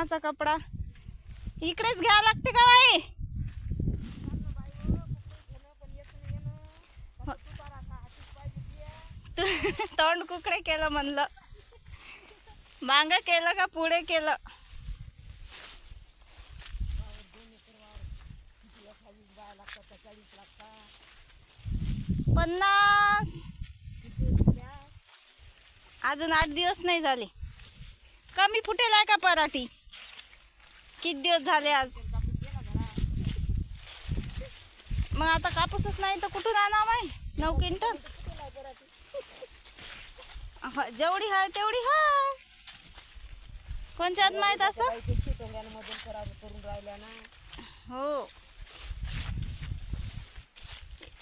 लग्नाचा कपडा. इकडेच घ्यावं लागते का बाई? तोंड कुकडे केलं म्हणलं. मांग केलं का पुढे केलं? पन्नास. अजून आठ दिवस नाही झाले. कमी फुटेल आहे का पराठी? किती दिवस झाले आज? मग आता कापूसच नाही तर कुठून आणा माय नऊ क्विंटल? जेवढी हाय तेवढी हाय कोणच्यात माहीत असं? राहिल्या ना हो.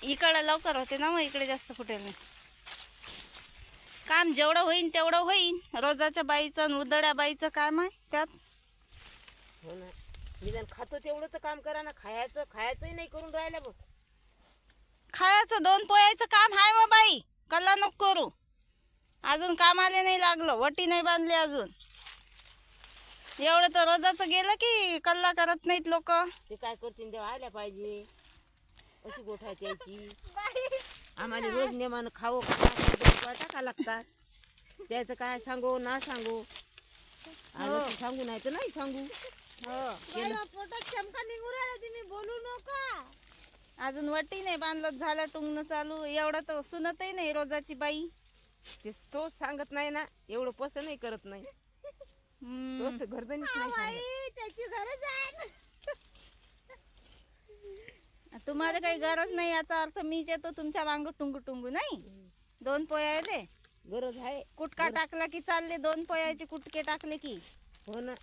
इकडे लवकर होते ना मग इकडे जास्त फुटेल. नाही काम जेवढं होईन तेवढं होईन. रोजाच्या बाईचं आणि उदड्या बाईचं काम आहे त्यात. हो ना. निदान खातो तेवढं तर काम करा ना. खायचं खायचंही नाही करून राहिल्या बघ. खायचं दोन पोयाचं काम आहे व बाई. कल्ला नको करू. अजून कामाले नाही लागलं. वटी नाही बांधली अजून. एवढं तर रोजाचं गेलं की कल्ला करत नाहीत लोक. ते काय करतील? तेव्हा आल्या पाहिजे. अशी गोठायची यायची? आम्हाला रोज नेमानं खावं का टाका लागतात. त्याचं काय सांगू ना सांगू? आज असं सांगू नाही तर नाही सांगू. अजून वटी नाही बांधलं झालं टुंगणं चालू. एवढं तर सुनतही नाही रोजाची बाई. ते तोच सांगत नाही ना एवढं करत नाही. घरदनीच नाही सांगत. तुम्हाला काही गरज नाही याचा अर्थ मीच येतो तुमच्या मांग टुंगू टुंगू नाही. दोन पोया येते गरज आहे. कुटका टाकला की चालले दोन पोयाचे कुटके टाकले की. हो ना.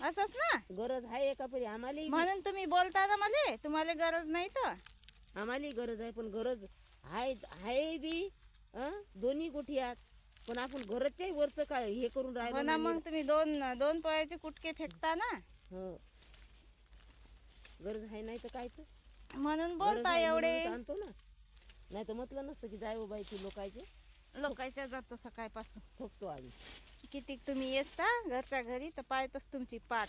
असंच ना? गरज आहे एका परी आम्हाला म्हणून तुम्ही बोलता ना मला. तुम्हाला गरज नाही तर. आम्हाला गरज आहे पण गरज आहे आहे बी अं? दोन्ही गोठी आहेत? पण आपण गरजच्याही वरचं काय हे करून हो ना. मग तुम्ही दोन दोन पोयाचे कुटके फेकता ना. हो. गरज आहे नाही तर काय तर? म्हणून गरज बोलता एवढे. म्हणून तर आणतो ना. नाही तर म्हटलं नसतं की जाय बाई ती लोकायचे. लोकांच्या जातो सकाळपासून. ठोकतो आम्ही. किती तुम्ही येसता घरच्या घरी तर पाहतच तुमची पाठ.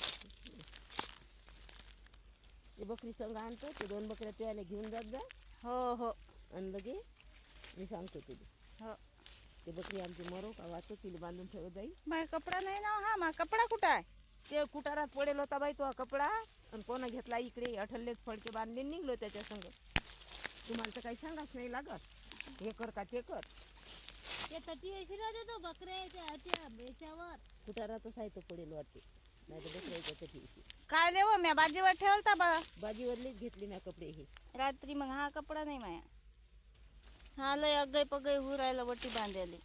ते बकरी संघ आणतो ते दोन बकऱ्या तुयाला घेऊन जात जा. हो हो. आणि लगे मी सांगतो तुला. हो. ते बकरी आमची मरो का वाचो तिला बांधून ठेवत जाईल माझा कपडा नाही ना हा मा कपडा कुठं आहे? ते कुटारात पडेल होता बाई तो हा कपडा. आणि कोणा घेतला इकडे अठल्लेच फडके बांधले निघलो त्याच्या संग. तुम्हाला तर काही सांगाच नाही लागत. हे कर का ते कर. कुटारातच आहे तो पडेल वाटते नाही तर काय लेव म्या बाजीवर ठेवलता बा बाजीवरलीच घेतली ना कपडे हे. रात्री मग हा कपडा नाही माया. हा लय अगय पगय हु राहिलं वटी बांधायला.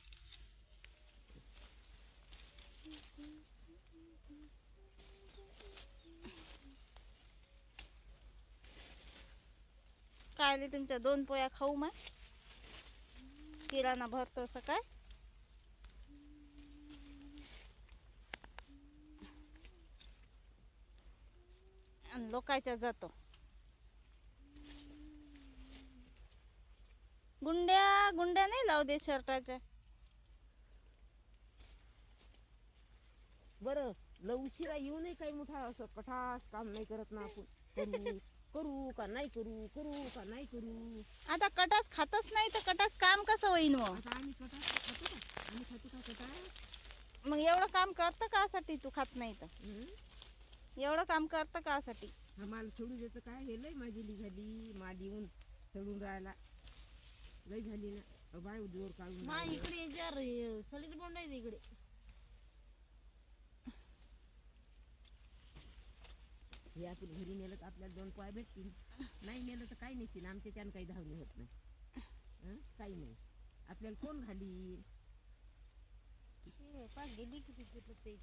काय तुमच्या दोन पोया खाऊ मा किराणा भरतो असं काय? आणि जातो. गुंड्या गुंड्या नाही लावू दे शर्टाच्या. बरं ल उशिरा येऊ नये काही मोठा असं कठास काम नाही करत ना आपण. करू का नाही करू करू का नाही करू? आता कटास खातच नाही तर कटास काम कसं होईन मग? आता आम्ही कटास खातो का? आम्ही खातो का कटास? मग एवढं काम करतं कासाठी तू खात नाही तर? हं? एवढं काम करतं कासाठी? हा माल सोडू देतं काय? हे लय माझी झाली माल येऊन चढून राहिला. लय झाली ना. अ बाय जोर काढून राहिली. इकडे सलीड बोंड आहे इकडे. हे आपण घरी नेलं तर आपल्याला दोन पाय भेटतील. नाही नेलं तर काही नसतील आमच्या त्यानं काही धावणी होत नाही. हं? काही नाही. आपल्याला कोण घाली गेली किती घेतलं ते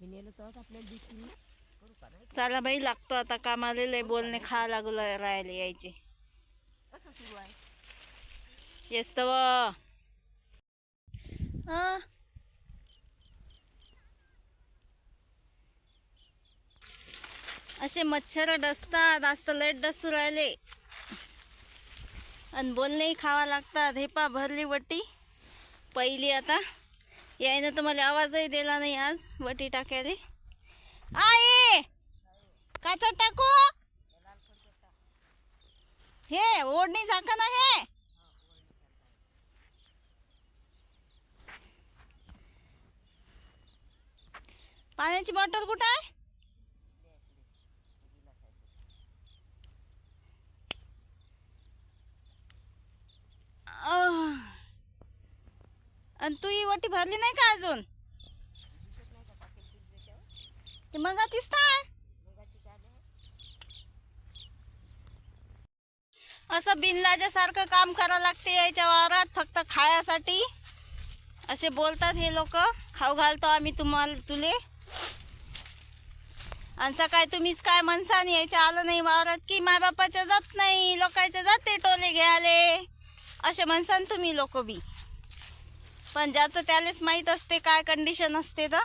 हे नेलं तर आपल्याला दिसतील ना. करू का नाही? चला बाई लागतो आता कामाला. लय बोलणे खा लागू राहिले यायचे. कसं सुरू आहे? येस तव. असे मच्छर डसतात. आज तर लेट डसू राहिले. आणि बोलणेही खावा लागतात. हे पा भरली वटी. पहिली आता. यायनं तर मला आवाजही दिला नाही आज वटी टाकायला. आहे काचा टाकू! हे ओढणी झाका ना हे पाण्याची बॉटल कुठं आहे? आणि तू ही वटी भरली नाही का अजून? ते मगाचीच काय असं बिनलाजासारखं काम करावं लागते याच्या वावरात फक्त खायासाठी. असे बोलतात हे लोक. खाऊ घालतो आम्ही तुम्हाला तुले. आणि सकाळी तुम्हीच काय म्हणसान यायच्या आलं नाही वावरात की मायबापाच्या जात नाही लोकांच्या जाते टोले घ्यायले. असे म्हणसान तुम्ही लोक बी. पण ज्याचं त्यालाच माहीत असते काय कंडिशन असते तर?